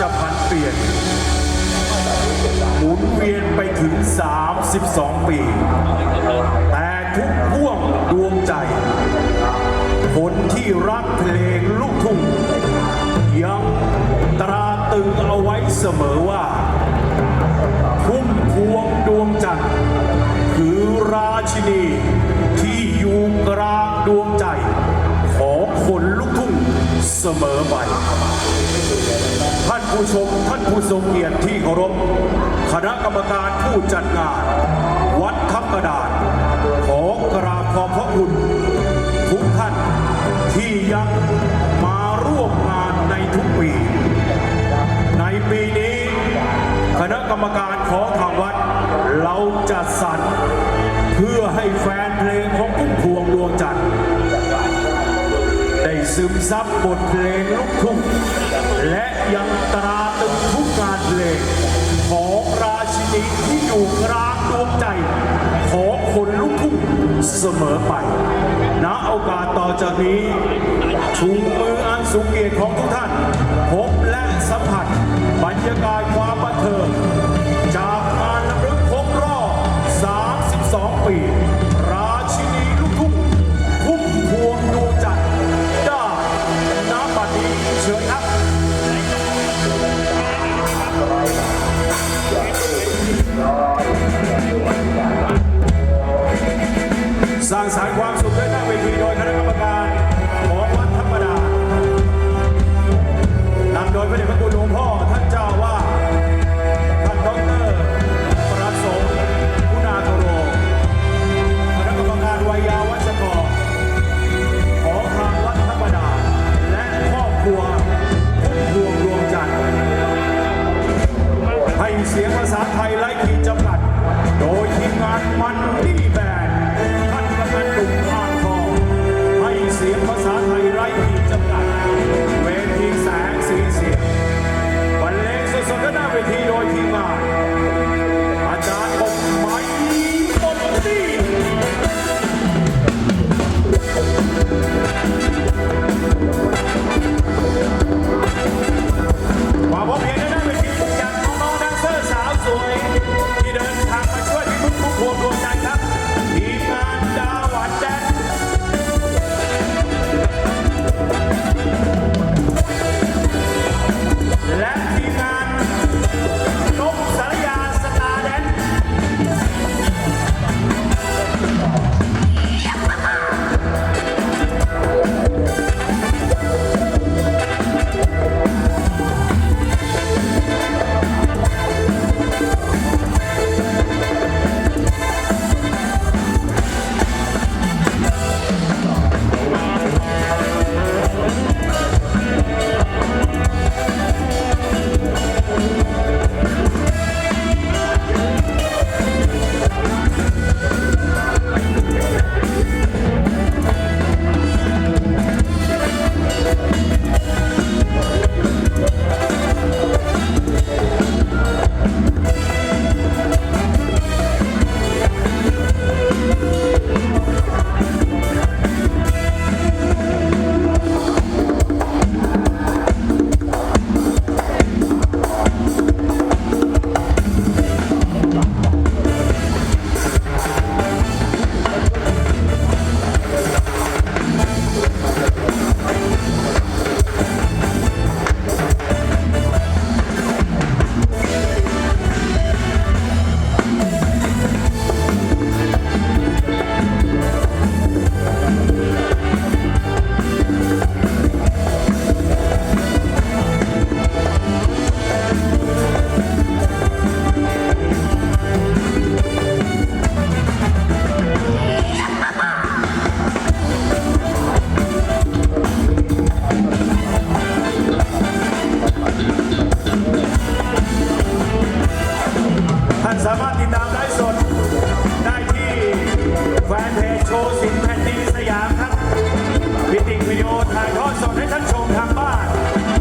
จะผันเปลี่ยน หมุนเวียนไปถึง 32 ปี แต่ทุกพ่วงดวงใจ คนที่รักเพลงลูกทุ่งยังตราตึงเอาไว้เสมอว่าพุ่มพวงดวงจันทร์คือราชินีที่อยู่กลางดวงใจ ของคนลูกทุ่งเสมอไป ผู้ชมท่านผู้ทรงเกียรติที่เคารพคณะกรรมการผู้จัดงาน วัดทับกระดานขอกราบขอบพระคุณ ทุกท่านที่ยังมาร่วมงานในทุกปี ในปีนี้ คณะกรรมการของทางวัด เราจัดสรรเพื่อให้แฟนเพลงของพุ่มพวงดวงจันทร์ได้ซึมซับบทเพลงลูกทุ่ง ร่างดวงใจของคนลูกทุ่งเสมอไปณโอกาสต่อจากนี้ชูมืออันสูงเกียรติของทุกท่าน พบและสัมผัสบรรยากาศความบันเทิง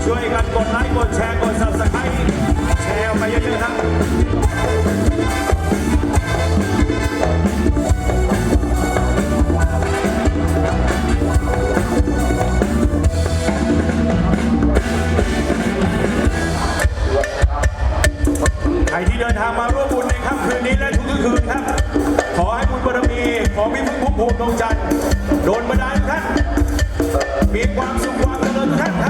ช่วยกันกดไลค์กดแชร์กดซับสไครต์แชร์ไปเยอะๆครัใครที่เดินทางมาร่วมบุญในค่ำคืนนี้และทุกคืนครับ ขอให้บุญบรมีของพี่พุ่มพุ่ดวงจันทร์โดนบันไดาลท่านมีความสุขความเจริญท่าน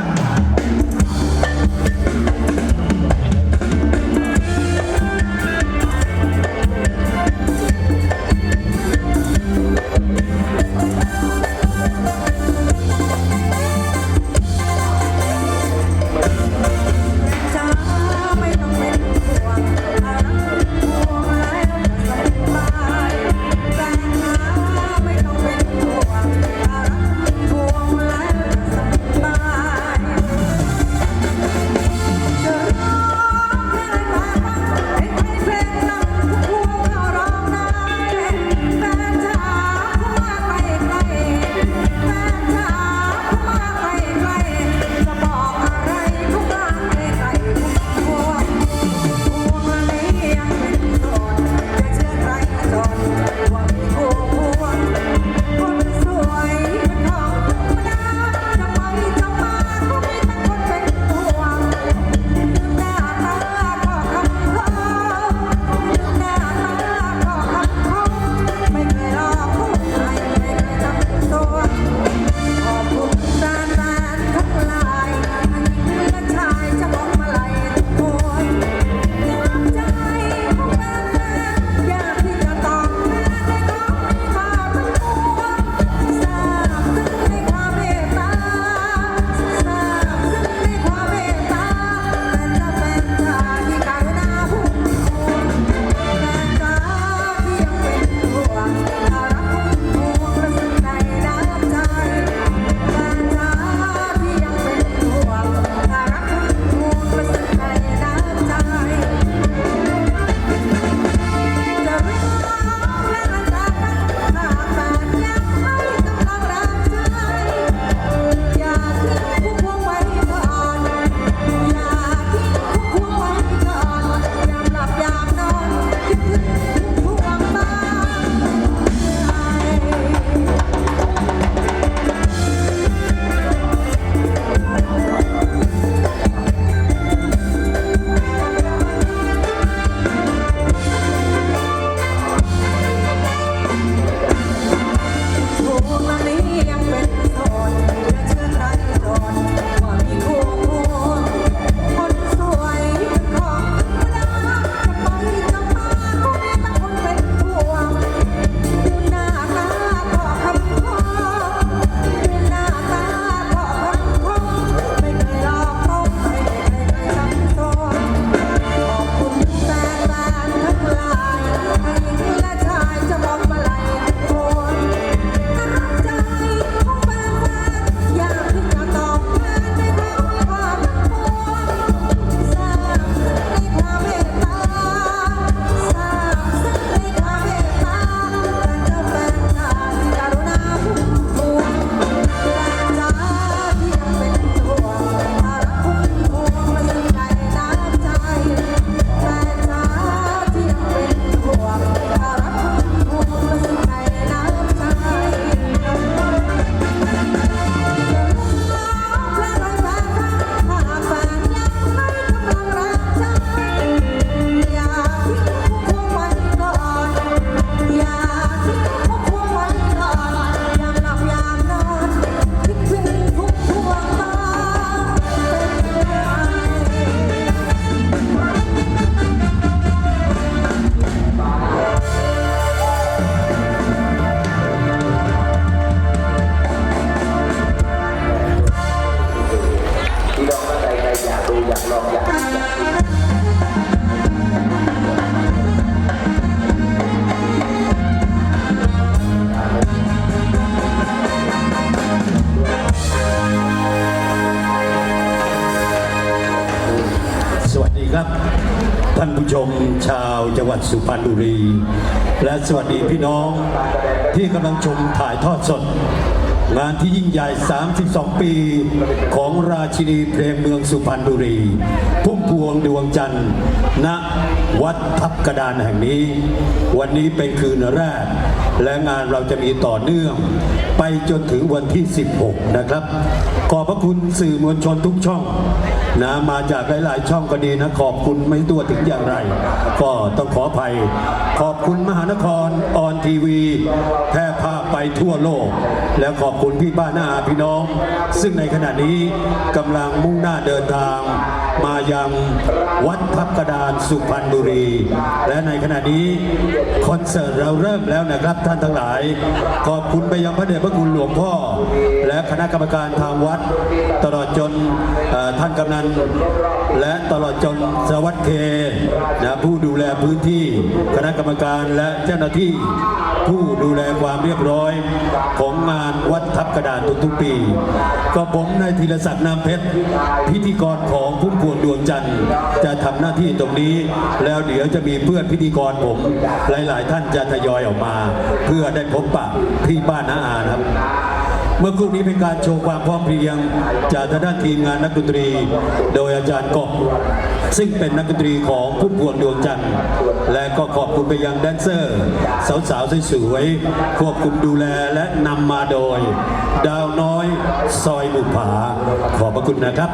ชมชาวจังหวัดสุพรรณบุรี และสวัสดีพี่น้องที่กำลังชมถ่ายทอดสด งานที่ยิ่งใหญ่ 32 ปีของราชินีเพลงเมืองสุพรรณบุรี พวงดวงจันทร์ณวัดทับกระดานแห่งนี้ วันนี้เป็นคืนแรก และงานเราจะมีต่อเนื่อง ไปจนถึงวันที่ 16 นะครับ ขอบพระคุณสื่อมวลชนทุกช่องนะมาจากหลาย ๆ ช่องก็ดีนะ ขอบคุณไม่ตัวถึงอย่างไร ก็ต้องขออภัย ขอบคุณมหานครออนทีวีแพร่ภาพไปทั่วโลก แล้วขอบคุณพี่บ้านนาอาพี่น้อง ซึ่งในขณะนี้กำลังมุ่งหน้าเดินทาง มายังวัดทับกระดานสุพรรณบุรี และในขณะนี้คอนเสิร์ตเราเริ่มแล้วนะครับท่านทั้งหลาย ขอบคุณไปยังพระเดชพระคุณหลวงพ่อ และคณะกรรมการทางวัด ตลอดจนท่านกำนันและตลอดจนสวัสดิ์เคนะผู้ดูแลพื้นที่คณะกรรมการและเจ้าหน้าที่ผู้ดูแลความเรียบร้อย ของงานวัดทับกระดานทุกๆปี ก็ผมนายธีรศักดิ์นามเพชรพิธีกรของพุ่มพวงดวงจันทร์จะทำหน้าที่ตรงนี้ แล้วเดี๋ยวจะมีเพื่อนพิธีกรผม หลาย ๆ ท่านจะทยอยออกมา เพื่อได้พบปะที่บ้านน้าอาครับเมื่อครู่นี้เป็นการโชว์ความพร้อมเพรียง จากทางด้านทีมงานนักดนตรี โดยอาจารย์กบซึ่งเป็นนักดนตรีของพุ่มพวงดวงจันทร์และก็ขอบคุณไปยังแดนเซอร์ สาวๆสวยๆควบคุมดูแลและนำมาโดย ดาวน้อยซอยบุภาขอบพระคุณนะครับ